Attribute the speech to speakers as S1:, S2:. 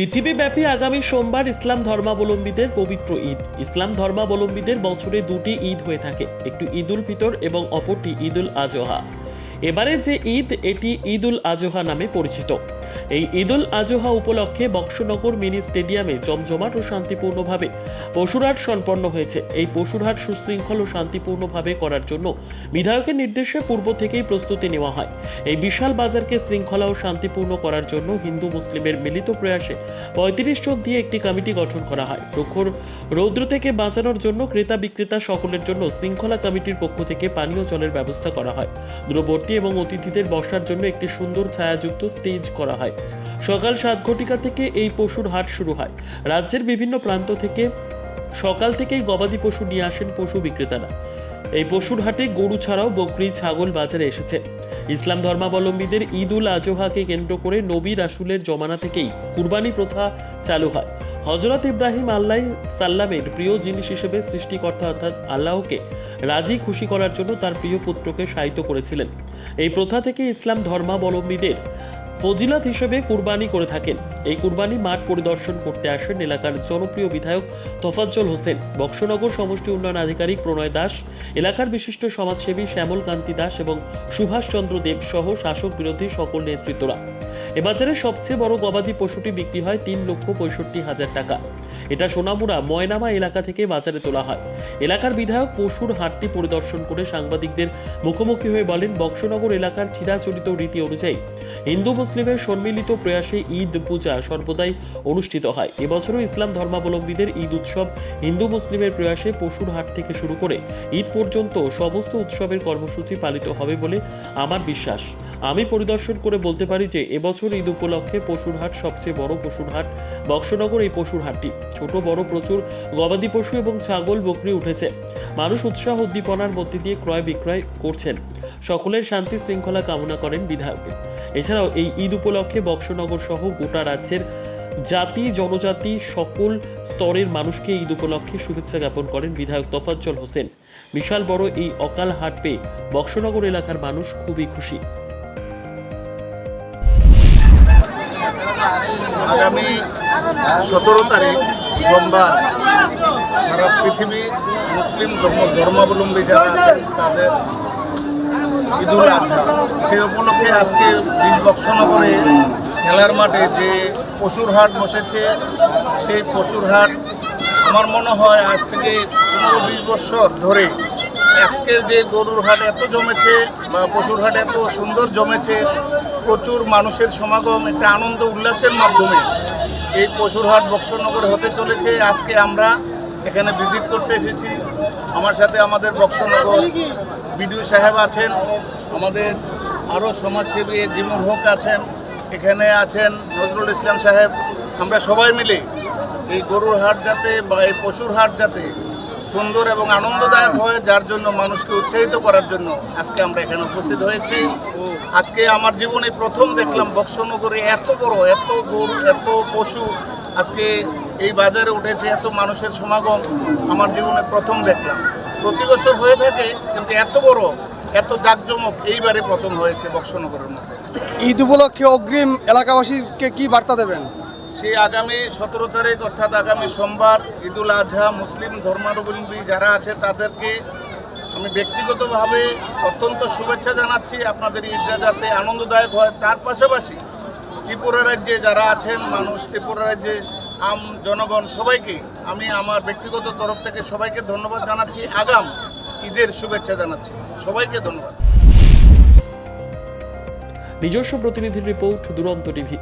S1: পৃথিবীব্যাপী আগামী সোমবার ইসলাম ধর্মাবলম্বীদের পবিত্র ঈদ। ইসলাম ধর্মাবলম্বীদের বছরে দুটি ঈদ হয়ে থাকে, একটি ঈদ উল ফিতর এবং অপরটি ঈদ উল আজহা। এবারে যে ঈদ, এটি ঈদুল আজহা নামে পরিচিত। এই ঈদ উল আজহা উপলক্ষে বক্সনগর মিনি স্টেডিয়ামে জমজমাট ও শান্তিপূর্ণভাবে পশুরহাট সম্পন্ন হয়েছে। এই পশুরহাট সুশৃঙ্খল ও শান্তিপূর্ণভাবে করার জন্য বিধায়কের নির্দেশে পূর্ব থেকেই প্রস্তুতি নেওয়া হয়। এই বিশাল বাজারকে শৃঙ্খলা ও শান্তিপূর্ণ করার জন্য হিন্দু মুসলিমের মিলিত প্রয়াসে পঁয়ত্রিশ জন দিয়ে একটি কমিটি গঠন করা হয়। প্রখর রৌদ্র থেকে বাঁচানোর জন্য ক্রেতা বিক্রেতা সকলের জন্য শৃঙ্খলা কমিটির পক্ষ থেকে পানীয় জলের ব্যবস্থা করা হয়। দূরবর্তী এবং অতিথিদের বসার জন্য একটি সুন্দর ছায়াযুক্ত স্টেজ করা হয়। সকাল সাত ঘটিকা থেকে এই পশুর হাট শুরু হয়। রাজ্যের বিভিন্ন প্রান্ত থেকে সকাল থেকেই গবাদি পশু নিয়ে আসেন পশু বিক্রেতারা। এই পশুর হাটে গরু ছাড়াও বকরি, ছাগল বাজারে এসেছে। ইসলাম ধর্মাবলম্বীদের ঈদ উল আজহাকে কেন্দ্র করে নবী রাসুলের জমানা থেকেই কুরবানি প্রথা চালু হয়। হজরত ইব্রাহিম আল্লাহ সাল্লামের প্রিয় জিনিস হিসেবে সৃষ্টিকর্তা অর্থাৎ আল্লাহকে রাজি খুশি করার জন্য তার প্রিয় পুত্রকে সাহিত্য করেছিলেন। এই প্রথা থেকে ইসলাম ধর্মাবলম্বীদের ফজিলত হিসেবে কুরবানি করে থাকেন। এই কুরবানি মাঠ পরিদর্শন করতে আসেন এলাকার জনপ্রিয় বিধায়ক তফাজ্জল হোসেন, বক্সনগর সমষ্টি উন্নয়ন আধিকারিক প্রণয় দাস, এলাকার বিশিষ্ট সমাজসেবী শ্যামল কান্তি দাস এবং সুভাষচন্দ্র দেব সহ শাসক বিরোধী সকল নেতৃত্বরা। এ বাজারে সবচেয়ে বড় গবাদি পশুটি বিক্রি হয় তিন লক্ষ পঁয়ষট্টি হাজার টাকা। এটা সোনামুড়া, ময়নামা এলাকা থেকে বাজারে তোলা হয়। এলাকার বিধায়ক পশুর হাটটি পরিদর্শন করে সাংবাদিকদের মুখোমুখি হয়ে বলেন, বক্সনগর এলাকার চিরাচরিত রীতি অনুযায়ী হিন্দু মুসলিমের সম্মিলিত প্রয়াসে ঈদ পূজা সর্বদাই অনুষ্ঠিত হয়। এবছরও ইসলাম ধর্মাবলম্বীদের ঈদ উৎসব হিন্দু মুসলিমের প্রয়াসে পশুর হাট থেকে শুরু করে ঈদ পর্যন্ত সমস্ত উৎসবের কর্মসূচি পালিত হবে বলে আমার বিশ্বাস। আমি পরিদর্শন করে বলতে পারি যে এবছর ঈদ উপলক্ষে পশুর হাট সবচেয়ে বড় পশুর হাট বক্সনগর এই পশুর হাটটি ছোট, বড়, প্রচুর গবাদি পশু এবং ছাগল বকরি উঠেছে। মানুষ উৎসাহ উদ্দীপনার মধ্যে দিয়ে ক্রয় বিক্রয় করছেন। সকলের শান্তি শৃঙ্খলা কামনা করেন বিধায়ক এছাড়াও এই ঈদ উপলক্ষে বক্সনগর সহ গোটা রাজ্যের জাতি, জনজাতি, সকল স্তরের মানুষকে ঈদ উপলক্ষে শুভেচ্ছা জ্ঞাপন করেন বিধায়ক তফাজ্জল হোসেন। বিশাল বড় এই অকাল হাট পেয়ে বক্সনগর এলাকার মানুষ খুবই খুশি।
S2: আগামী সতেরো তারিখ সোমবার সারা পৃথিবী মুসলিম ধর্ম ধর্মাবলম্বী যারা তাদের ঈদুল আজহা। সেই উপলক্ষে আজকে বক্সনগরে খেলার মাঠে যে পশুর হাট বসেছে, সেই পশুর হাট আমার মনে হয় আজ থেকে পনেরো বিশ বছর ধরে আজকের যে গরুর হাট এত জমেছে, বা পশুর হাট এত সুন্দর জমেছে, প্রচুর মানুষের সমাগম, একটা আনন্দ উল্লাসের মাধ্যমে এই পশুর হাট বক্সনগর হতে চলেছে। আজকে আমরা এখানে ভিজিট করতে এসেছি। আমার সাথে আমাদের বক্সনগর বিডিও সাহেব আছেন, আমাদের আরও সমাজসেবী জিমুল হক আছেন, এখানে আছেন নজরুল ইসলাম সাহেব। আমরা সবাই মিলে এই গরুর হাট যাতে বা এই পশুর হাট যাতে সুন্দর এবং আনন্দদায়ক হয়, যার জন্য মানুষকে উৎসাহিত করার জন্য আজকে আমরা এখানে উপস্থিত হয়েছি। আজকে আমার জীবনে প্রথম দেখলাম বক্সনগরে এত বড়, এত গরু, এত পশু আজকে এই বাজারে উঠেছে, এত মানুষের সমাগম আমার জীবনে প্রথম দেখলাম। প্রতি বছর হয়ে থাকে, কিন্তু এত বড়, এত জাঁকজমক এইবারে প্রথম হয়েছে বক্সনগরের মধ্যে।
S3: ঈদ উপলক্ষে অগ্রিম এলাকাবাসীকে কি বার্তা দেবেন?
S2: সেই আগামী সতেরো তারিখ, অর্থাৎ আগামী সোমবার, ঈদুল আজহা, মুসলিম ধর্মাবলম্বী যারা আছে তাদেরকে আমি ব্যক্তিগতভাবে অত্যন্ত শুভেচ্ছা জানাচ্ছি। আপনাদের ঈদটা যাতে আনন্দদায়ক হয়। তার পাশাপাশি ত্রিপুরা রাজ্যে যারা আছেন, মানুষ, ত্রিপুরা রাজ্যে আম জনগণ সবাইকে আমি আমার ব্যক্তিগত তরফ থেকে সবাইকে ধন্যবাদ জানাচ্ছি। আগাম ঈদের শুভেচ্ছা জানাচ্ছি। সবাইকে ধন্যবাদ।
S1: নিজস্ব প্রতিনিধির রিপোর্ট, দুরন্ত টিভি।